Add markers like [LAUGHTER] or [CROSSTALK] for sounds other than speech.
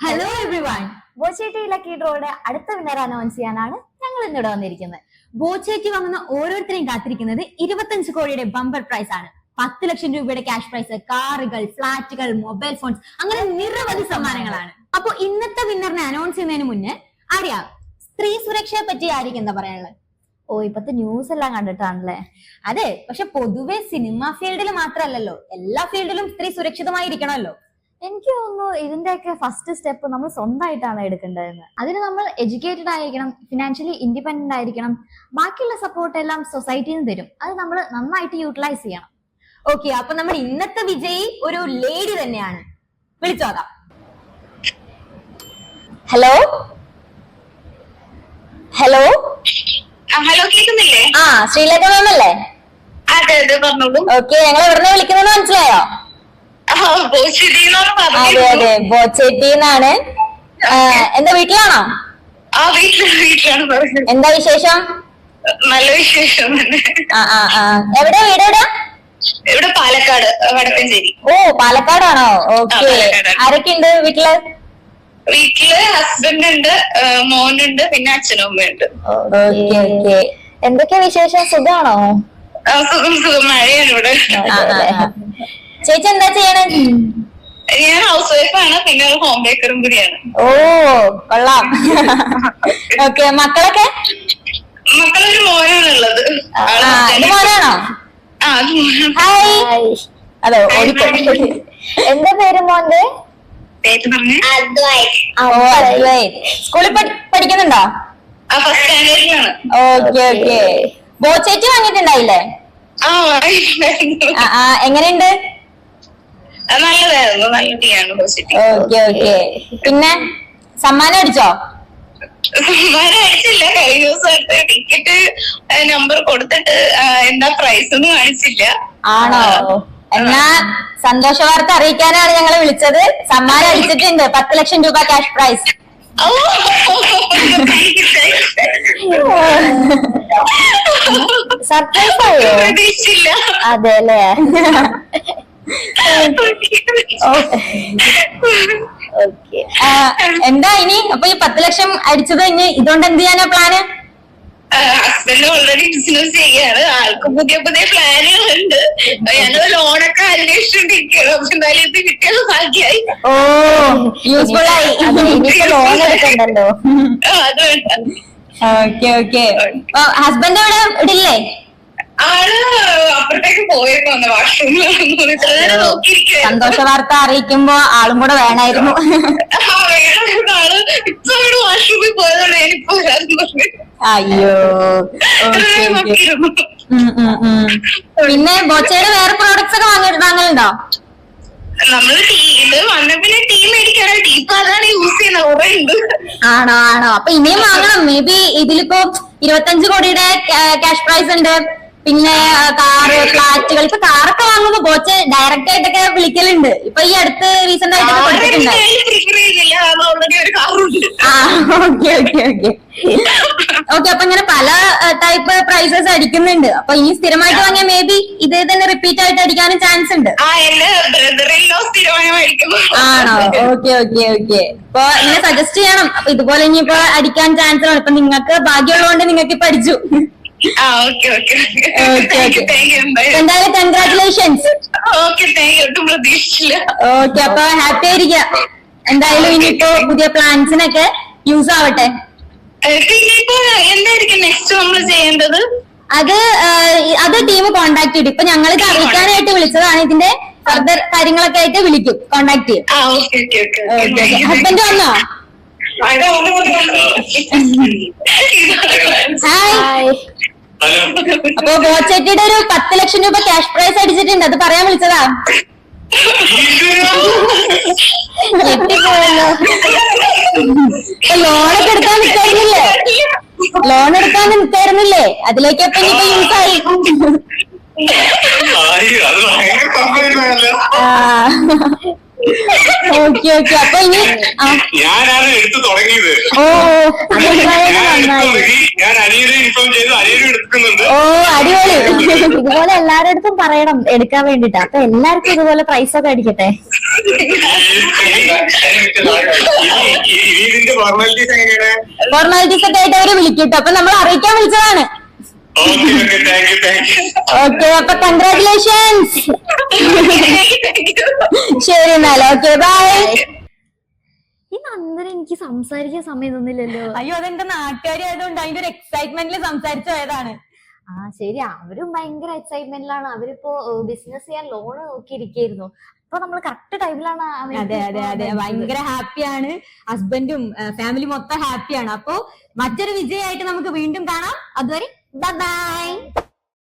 Hello everyone Boche tea lucky ഡ്രോയുടെ അടുത്ത winner announce ചെയ്യാനാണ് ഞങ്ങൾ ഇന്നിവിടെ വന്നിരിക്കുന്നത്. ബോച്ചേക്ക് വാങ്ങുന്ന ഓരോരുത്തരെയും കാത്തിരിക്കുന്നത് ഇരുപത്തഞ്ച് കോടിയുടെ ബമ്പർ പ്രൈസ് ആണ്. പത്ത് ലക്ഷം രൂപയുടെ ക്യാഷ് പ്രൈസ് കാറുകൾ ഫ്ലാറ്റുകൾ മൊബൈൽ ഫോൺസ് അങ്ങനെ നിരവധി സമ്മാനങ്ങളാണ്. അപ്പൊ ഇന്നത്തെ വിന്നറിനെ അനൗൺസ് ചെയ്യുന്നതിന് മുന്നേ അറിയാം സ്ത്രീ സുരക്ഷയെ പറ്റി ആയിരിക്കും എന്താ പറയാനുള്ളത്? ഓ ഇപ്പത്തെ ന്യൂസ് എല്ലാം കണ്ടിട്ടാണല്ലേ? അതെ പക്ഷെ പൊതുവെ സിനിമ ഫീൽഡിൽ മാത്രമല്ലല്ലോ എല്ലാ ഫീൽഡിലും സ്ത്രീ സുരക്ഷിതമായിരിക്കണമല്ലോ. എനിക്ക് തോന്നുന്നു ഇതിന്റെയൊക്കെ ഫസ്റ്റ് സ്റ്റെപ്പ് നമ്മൾ സ്വന്തമായിട്ടാണ് എടുക്കേണ്ടതെന്ന്. അതിന് നമ്മൾ എഡ്യൂക്കേറ്റഡ് ആയിരിക്കണം ഫിനാൻഷ്യലി ഇൻഡിപെൻഡന്റ് ആയിരിക്കണം. ബാക്കിയുള്ള സപ്പോർട്ട് എല്ലാം സൊസൈറ്റിയിൽ നിന്ന് തരും. അത് നമ്മൾ നന്നായിട്ട് യൂട്ടിലൈസ് ചെയ്യണം. ഓക്കെ അപ്പൊ നമ്മൾ ഇന്നത്തെ വിജയി ഒരു ലേഡി തന്നെയാണ്. വിളിച്ചോതാം ഹലോ ഹലോ ഹലോ കേൾക്കുന്നില്ലേ? ആ ശ്രീലേഖ മാം അല്ലേ? ഓക്കെ ഞങ്ങൾ എവിടുന്ന് വിളിക്കുന്നത് മനസ്സിലായോ? അതെ അതെ. ബോച്ചേട്ടിന്നാണ്. എന്താ വീട്ടിലാണോ? ആ വീട്ടിൽ വീട്ടിലാണ് എന്താ വിശേഷം? നല്ല വിശേഷം എവിടെ വീട് എവിടെ ഇവിടെ പാലക്കാട് വടക്കഞ്ചേരി. ഓ പാലക്കാടാണോ? ഓക്കെ. ആരൊക്കെ ഉണ്ട് വീട്ടിൽ? വീട്ടിൽ ഹസ്ബൻഡ് ഉണ്ട് മോനുണ്ട് പിന്നെ അച്ഛനും അമ്മയുണ്ട്. Okay okay. എന്തൊക്കെയാ വിശേഷം? സുഖാണോ? സുഖം സുഖം. മഴയാണ് ഇവിടെ. ആ, ആ, ആ. ചേച്ചി എന്താ ചെയ്യണേ? ഞാൻ ഹൗസ് വൈഫാണ് പിന്നെ ഒരു ഹോം ബേക്കറും കൂടിയാണ്. ഓ കൊള്ളാം. ഓക്കെ മക്കളൊക്കെ? മക്കളൊരു മോനാണ് ഉള്ളത് മോനാണോ. ഹായ് അതോ എന്താ പേര് മോന്റെ സ്കൂളിൽ പഠിക്കുന്നുണ്ടോ? ഓക്കെ ഓക്കെ ബോച്ചേറ്റ് വാങ്ങിയിട്ടുണ്ടായില്ലേ? എങ്ങനെയുണ്ട്? നല്ലതായിരുന്നു നല്ല ടീയാണ് പോസിറ്റീവ് ഓക്കെ ഓക്കെ പിന്നെ സമ്മാനം അടിച്ചോ സമ്മാനം അടിച്ചില്ല കഴിഞ്ഞ ദിവസം ടിക്കറ്റ് നമ്പർ കൊടുത്തിട്ട് എന്താ പ്രൈസ് ഒന്നും കാണിച്ചില്ല. ആണോ? എന്നാ സന്തോഷ വാർത്ത അറിയിക്കാനാണ് ഞങ്ങൾ വിളിച്ചത്. സമ്മാനം അടിച്ചിട്ടുണ്ട്. പത്ത് ലക്ഷം രൂപ ക്യാഷ് പ്രൈസ് സർപ്രൈസ് ആയോ? അതെ അല്ലേ ഓക്കെ എന്താ ഇനി? അപ്പൊ ഈ പത്ത് ലക്ഷം അടിച്ചത് ഇനി ഇതുകൊണ്ട് എന്ത് ചെയ്യാനാ പ്ലാന് ഹസ്ബൻഡ് ഓൾറെഡി ബിസിനസ് ചെയ്യാണ് ആൾക്ക് പുതിയ പുതിയ പ്ലാനുകളുണ്ട് ഞങ്ങൾ ലോണൊക്കെ അപ്പൊ എന്തായാലും ഇത് കിട്ടിയത് ഭാഗ്യായി ഓ യൂസ്ഫുൾ ആയി. ലോൺ എടുക്കണ്ടല്ലോ. ഓക്കെ ഓക്കെ ഹസ്ബൻഡ് ഇവിടെ ഇടില്ലേ? ആൾ അപ്പുറത്തേക്ക് പോയിരുന്നു ഇത്രനേരം നോക്കിയിരിക്കുകയായിരുന്നു സന്തോഷ വാർത്ത അറിയിക്കുമ്പോ ആളും കൂടെ [LAUGHS] വേറെ ആൾ ഇപ്പൊ അവിടെ വാഷ്റൂമിൽ പോയതാണ് എനിക്ക് വരാന്ന് പറഞ്ഞു അയ്യോ. പിന്നെ ബോച്ചയുടെ വേറെ പ്രോഡക്ട്സ് ഒക്കെ വാങ്ങി വാങ്ങലുണ്ടോ? നമ്മൾ ടീ ഇത് വന്ന പിന്നെ ടീ മേടിക്കാനോ ടീ പാലാണ് യൂസ് ചെയ്യുന്ന കുറെ ഉണ്ട്. ആണോ ആണോ. അപ്പൊ ഇനിയും വാങ്ങണം. മേ ബി ഇതിലിപ്പോ ഇരുപത്തഞ്ച് കോടിയുടെ ക്യാഷ് പ്രൈസ് ഉണ്ട്. പിന്നെ കാറ് ഫ്ലാറ്റുകൾ. ഇപ്പൊ കാറൊക്കെ വാങ്ങുമ്പോ കോച്ച് ഡയറക്റ്റ് ആയിട്ടൊക്കെ വിളിക്കലുണ്ട്. ഇപ്പൊ ഈ അടുത്ത് റീസെന്റ് ആയിട്ടൊക്കെ ആ ഓക്കെ ഓക്കെ ഓക്കെ ഓക്കെ അപ്പൊ ഇങ്ങനെ പല ടൈപ്പ് പ്രൈസസ് അടിക്കുന്നുണ്ട്. അപ്പൊ ഇനി സ്ഥിരമായിട്ട് വാങ്ങിയാൽ മേ ബി ഇതേ തന്നെ റിപ്പീറ്റ് ആയിട്ട് അടിക്കാനും ചാൻസ് ഉണ്ട്. ആണോ? ഓക്കെ ഓക്കെ ഓക്കെ അപ്പൊ ഇന്നെ സജസ്റ്റ് ചെയ്യണം. അപ്പൊ ഇതുപോലെ ഇനിയിപ്പോ അടിക്കാൻ ചാൻസ് ആണ് ഇപ്പൊ നിങ്ങൾക്ക് ഭാഗ്യമുള്ളതുകൊണ്ട് നിങ്ങൾക്ക് ഇപ്പൊ എന്തായാലും കൺഗ്രാറ്റുലേഷൻസ് ഓക്കെ അപ്പൊ ഹാപ്പി ആയിരിക്കാം. എന്തായാലും ഇനിയിപ്പോ പുതിയ പ്ലാൻസിനൊക്കെ യൂസ് ആവട്ടെ. ഏഹ് ഇനിയിപ്പോ എന്തായിരിക്കും നെക്സ്റ്റ് നമ്മൾ ചെയ്യേണ്ടത്? അത് അത് ടീം കോണ്ടാക്ട് ചെയ്തു ഇപ്പൊ ഞങ്ങൾ അറിയിക്കാനായിട്ട് വിളിച്ചതാണ്. ഇതിന്റെ ഫർദർ കാര്യങ്ങളൊക്കെ ആയിട്ട് വിളിക്കും. കോണ്ടാക്ട് ചെയ്യും. ഹസ്ബൻഡ് വന്നോ? ഹായ് അപ്പൊ ബോച്ചേട്ടിയുടെ ഒരു പത്ത് ലക്ഷം രൂപ ക്യാഷ് പ്രൈസ് അടിച്ചിട്ടുണ്ട്. അത് പറയാൻ വിളിച്ചതാ. ഞെട്ടിപ്പോയല്ലോ ലോണൊക്കെ എടുക്കാൻ നിൽക്കായിരുന്നില്ലേ? ലോൺ എടുക്കാൻ നിൽക്കായിരുന്നില്ലേ? അതിലേക്ക് അപ്പൊ ഇനിയിപ്പോ യൂസ് ആയി. ആ. ഓക്കെ ഓക്കെ അപ്പൊ ഇനി ഞാനാണ് എടുത്തു തുടങ്ങിയത് ഓ ഞാൻ എടുത്തു ഞാൻ അനിയനെ ഇൻഫോം ചെയ്തു അനിയനും എടുക്കുന്നുണ്ട് ഓ അടിപൊളി ഇതുപോലെ എല്ലാരുടെ അടുത്തും പറയണം എടുക്കാൻ വേണ്ടിട്ട് അപ്പൊ എല്ലാവർക്കും ഇതുപോലെ പ്രൈസ് ഒക്കെ അടിക്കട്ടെ ഫോർമാലിറ്റീസ് ഒക്കെ ആയിട്ട് അവർ വിളിക്കട്ടെ അപ്പൊ നമ്മൾ അറിയിക്കാൻ വിളിച്ചതാണ് ഓക്കെ അപ്പൊ കൺഗ്രാറ്റുലേഷൻസ് ശരി എന്നാൽ ഓക്കെ ബൈ അന്നേരം എനിക്ക് സംസാരിക്കാൻ സമയം തന്നില്ലല്ലോ. അയ്യോ അതെന്റെ നാട്ടുകാരി ആയതുകൊണ്ട് അതിന്റെ ഒരു എക്സൈറ്റ്മെന്റിൽ സംസാരിച്ചു പോയതാണ്. ആ ശരി അവരും ഭയങ്കര എക്സൈറ്റ്മെന്റിലാണ് അവരിപ്പോ ബിസിനസ് ചെയ്യാൻ ലോൺ നോക്കിയിരിക്കുന്നു അപ്പൊ നമ്മൾ കറക്റ്റ് ടൈമിലാണ് അതെ അതെ അതെ. ഭയങ്കര ഹാപ്പിയാണ് ഹസ്ബൻഡും ഫാമിലി മൊത്തം ഹാപ്പിയാണ് അപ്പോ മറ്റൊരു വിജയമായിട്ട് നമുക്ക് വീണ്ടും കാണാം. അതുവരെ ബൈ